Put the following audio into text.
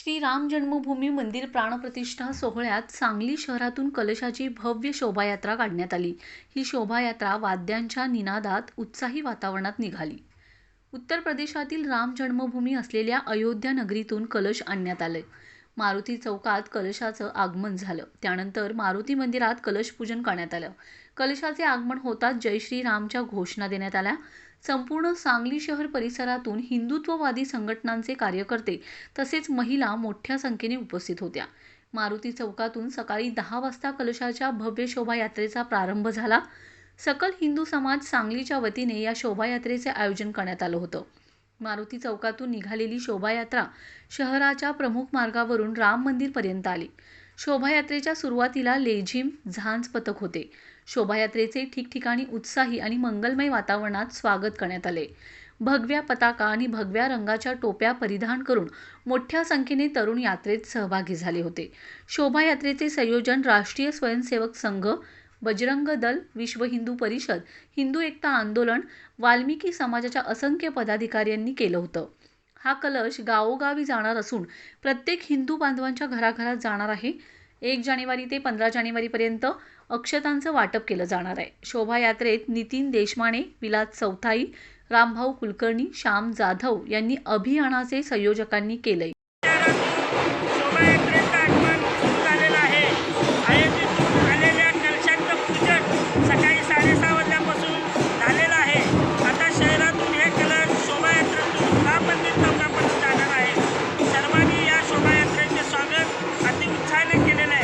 श्री राम जन्मभूमी मंदिर प्राणप्रतिष्ठा सोहळ्यात सांगली शहरातून कलशाची भव्य शोभायात्रा काढण्यात आली. ही शोभायात्रा वाद्यांच्या निनादात उत्साही वातावरणात निघाली. उत्तर प्रदेशातील राम जन्मभूमी असलेल्या अयोध्या नगरीतून कलश आणण्यात आले मारुती चौकात कलशाचं आगमन झालं. त्यानंतर मारुती मंदिरात कलशपूजन करण्यात आलं. कलशाचे आगमन होताच जय श्रीरामच्या घोषणा देण्यात आल्या. संपूर्ण सांगली शहर परिसरातून हिंदुत्ववादी संघटनांचे कार्यकर्ते तसेच महिला मोठ्या संख्येने उपस्थित होत्या. मारुती चौकातून सकाळी दहा वाजता कलशाच्या भव्य शोभायात्रेचा प्रारंभ झाला. सकल हिंदू समाज सांगलीच्या वतीने या शोभायात्रेचे आयोजन करण्यात आलं होतं. मारुती चौकातून निघालेली शोभायात्रा शहराच्या प्रमुख मार्गावरून राम मंदिरपर्यंत आली. शोभायात्रेच्या सुरुवातीला लेझिम झांज पथक होते. शोभायात्रेचे ठिकठिकाणी उत्साही आणि मंगलमय वातावरणात स्वागत करण्यात आले. भगव्या पताका आणि भगव्या रंगाच्या टोप्या परिधान करून मोठ्या संख्येने तरुण यात्रेत सहभागी झाले होते. शोभायात्रेचे संयोजन राष्ट्रीय स्वयंसेवक संघ बजरंग दल विश्व हिंदू परिषद हिंदू एकता आंदोलन वाल्मिकी समाजाच्या असंख्य पदाधिकाऱ्यांनी केलं होतं. हा कलश गावोगावी जाणार असून प्रत्येक हिंदू बांधवांच्या घराघरात जाणार आहे. एक जानेवारी ते पंधरा जानेवारीपर्यंत अक्षतांचं वाटप केलं जाणार आहे. शोभायात्रेत नितीन देशमाने विलास चौथाई रामभाऊ कुलकर्णी श्याम जाधव यांनी अभियानाचे संयोजकांनी केलंय. Steine in